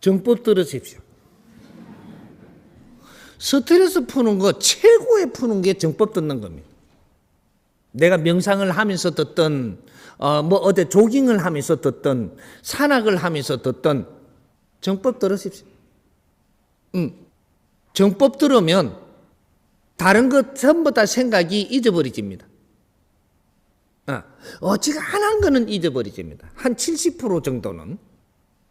정법 들으십시오. 스트레스 푸는 거 최고의 푸는 게 정법 듣는 겁니다. 내가 명상을 하면서 듣던 어, 뭐 어디 조깅을 하면서 듣던 산악을 하면서 듣던 정법 들으십시오. 음. 정법 들으면 다른 것 전부 다 생각이 잊어버리집니다. 아, 어지간한 거는 잊어버리집니다. 한 70% 정도는.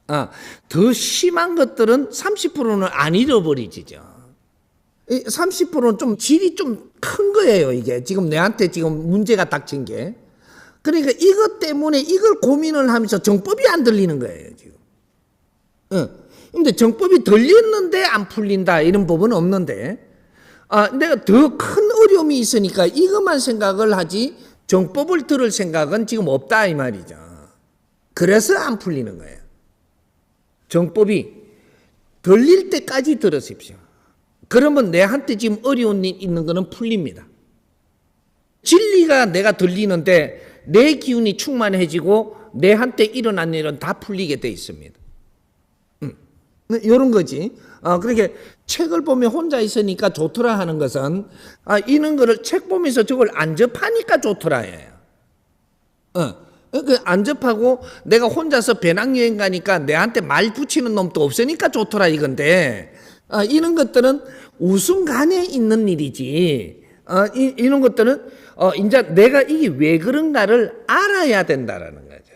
아, 더 심한 것들은 30%는 안 잃어버리지죠. 30%는 좀 질이 좀 큰 거예요, 이게. 지금 내한테 지금 문제가 닥친 게. 그러니까 이것 때문에 이걸 고민을 하면서 정법이 안 들리는 거예요, 지금. 응. 근데 정법이 들렸는데 안 풀린다, 이런 법은 없는데, 아, 내가 더 큰 어려움이 있으니까 이것만 생각을 하지, 정법을 들을 생각은 지금 없다, 이 말이죠. 그래서 안 풀리는 거예요. 정법이 들릴 때까지 들으십시오. 그러면 내한테 지금 어려운 일 있는 거는 풀립니다. 진리가 내가 들리는데 내 기운이 충만해지고 내한테 일어난 일은 다 풀리게 돼 있습니다. 음. 이런 거지. 어, 그렇게 책을 보면 혼자 있으니까 좋더라 하는 것은 아, 이런 거를 책 보면서 저걸 안 접하니까 좋더라 예요. 어. 안 접하고 내가 혼자서 배낭여행 가니까 내한테 말 붙이는 놈도 없으니까 좋더라 이건데 어, 이런 것들은 우순간에 있는 일이지. 어, 이, 이런 것들은 어, 이제 내가 이게 왜 그런가를 알아야 된다라는 거죠.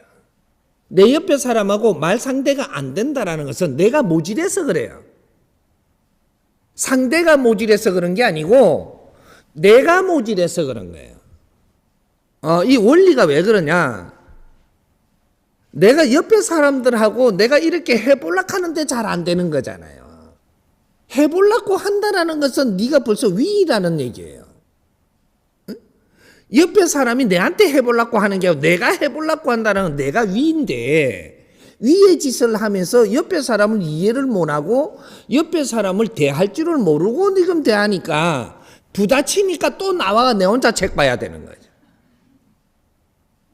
내 옆에 사람하고 말 상대가 안 된다라는 것은 내가 모질해서 그래요. 상대가 모질해서 그런 게 아니고 내가 모질해서 그런 거예요. 어, 이 원리가 왜 그러냐? 내가 옆에 사람들하고 내가 이렇게 해볼라 하는데 잘 안 되는 거잖아요. 해볼라고 한다라는 것은 네가 벌써 위라는 얘기예요. 응? 옆에 사람이 내한테 해볼라고 하는 게 아니고 내가 해볼라고 한다는 건 내가 위인데 위의 짓을 하면서 옆에 사람을 이해를 못하고 옆에 사람을 대할 줄을 모르고 지금 대하니까 부딪히니까 또 나와 내 혼자 책 봐야 되는 거죠.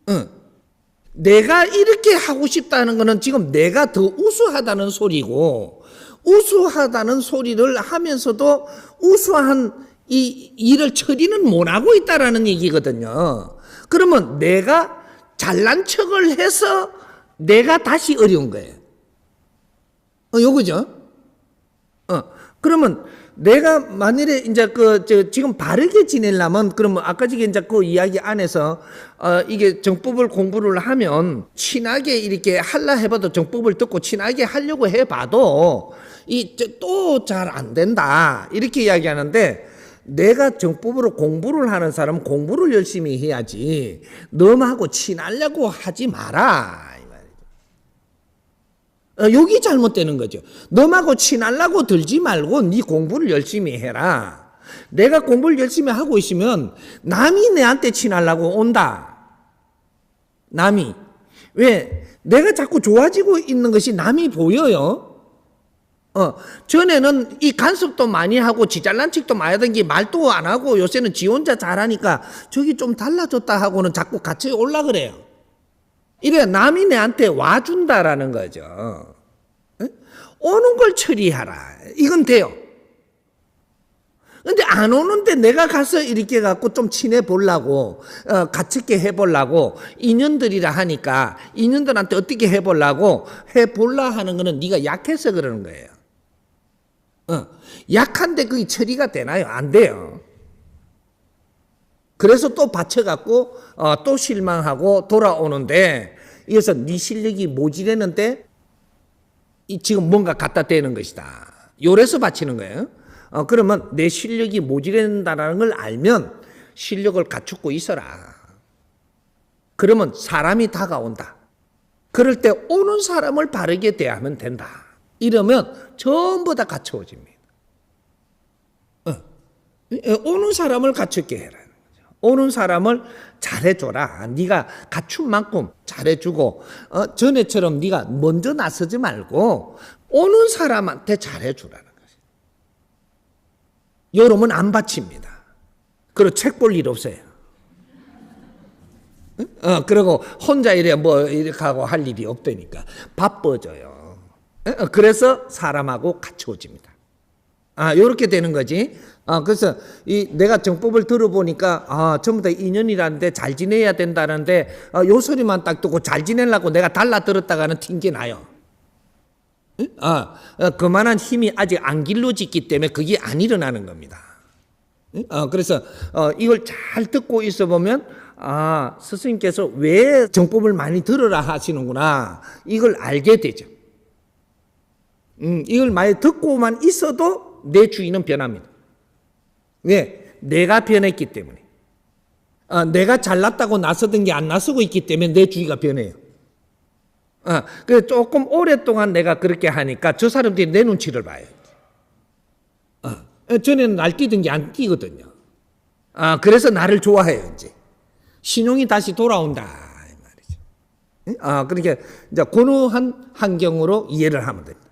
응. 내가 이렇게 하고 싶다는 것은 지금 내가 더 우수하다는 소리고 우수하다는 소리를 하면서도 우수한 이 일을 처리는 못하고 있다라는 얘기거든요. 그러면 내가 잘난 척을 해서 내가 다시 어려운 거예요. 어, 요거죠? 어, 그러면 내가 만일에 이제 그, 저, 지금 바르게 지내려면 그러면 아까 지금 이제 그 이야기 안에서 어, 이게 정법을 공부를 하면 친하게 이렇게 할라 해봐도 정법을 듣고 친하게 하려고 해봐도 이 또 잘 안 된다. 이렇게 이야기하는데 내가 정법으로 공부를 하는 사람은 공부를 열심히 해야지 너하고 친하려고 하지 마라. 어, 여기 잘못되는 거죠. 너하고 친하려고 들지 말고 네 공부를 열심히 해라. 내가 공부를 열심히 하고 있으면 남이 내한테 친하려고 온다. 남이. 왜? 내가 자꾸 좋아지고 있는 것이 남이 보여요. 어, 전에는 이 간섭도 많이 하고 지잘난 척도 많이 하던 게 말도 안 하고 요새는 지 혼자 잘하니까 저기 좀 달라졌다 하고는 자꾸 같이 올라 그래요. 이래 남이 내한테 와준다라는 거죠. 에? 오는 걸 처리하라. 이건 돼요. 근데 안 오는데 내가 가서 이렇게 갖고 좀 친해 보려고, 어, 같이게 해 보려고, 인연들이라 하니까, 인연들한테 어떻게 해 보려고, 해 볼라 하는 거는 네가 약해서 그러는 거예요. 어, 약한데 그게 처리가 되나요? 안 돼요. 그래서 또 받쳐갖고 어, 또 실망하고 돌아오는데 이어서 네 실력이 모질했는데 지금 뭔가 갖다 대는 것이다. 요래서 바치는 거예요. 어, 그러면 내 실력이 모질한다는 걸 알면 실력을 갖추고 있어라. 그러면 사람이 다가온다. 그럴 때 오는 사람을 바르게 대하면 된다. 이러면 전부 다 갖춰집니다. 어. 오는 사람을 갖추게 해라. 오는 사람을 잘해줘라. 네가 갖춘 만큼 잘해주고 어, 전에처럼 네가 먼저 나서지 말고 오는 사람한테 잘해주라는 거지. 여러분 안 바칩니다. 그리고 책 볼 일 없어요. 어, 그리고 혼자 이래 뭐 이렇게 하고 할 일이 없다니까 바빠져요. 어, 그래서 사람하고 같이 오집니다. 아, 요렇게 되는 거지. 아, 그래서 이 내가 정법을 들어보니까 아, 전부 다 인연이라는데 잘 지내야 된다는데 아, 요 소리만 딱 듣고 잘 지내려고 내가 달라 들었다가는 튕겨 나요. 응? 아, 어, 그만한 힘이 아직 안 길러졌기 때문에 그게 안 일어나는 겁니다. 응? 어, 그래서 어, 이걸 잘 듣고 있어 보면 아 스승님께서 왜 정법을 많이 들으라 하시는구나 이걸 알게 되죠. 음, 이걸 많이 듣고만 있어도 내 주인은 변합니다. 왜? 내가 변했기 때문에. 아, 내가 잘났다고 나서던 게 안 나서고 있기 때문에 내 주의가 변해요. 아, 그 조금 오랫동안 내가 그렇게 하니까 저 사람들이 내 눈치를 봐요. 아, 전에는 날 뛰던 게 안 뛰거든요. 아, 그래서 나를 좋아해요, 이제. 신용이 다시 돌아온다. 이 말이죠. 응? 아, 그러니까 이제 고노한 환경으로 이해를 하면 됩니다. 예.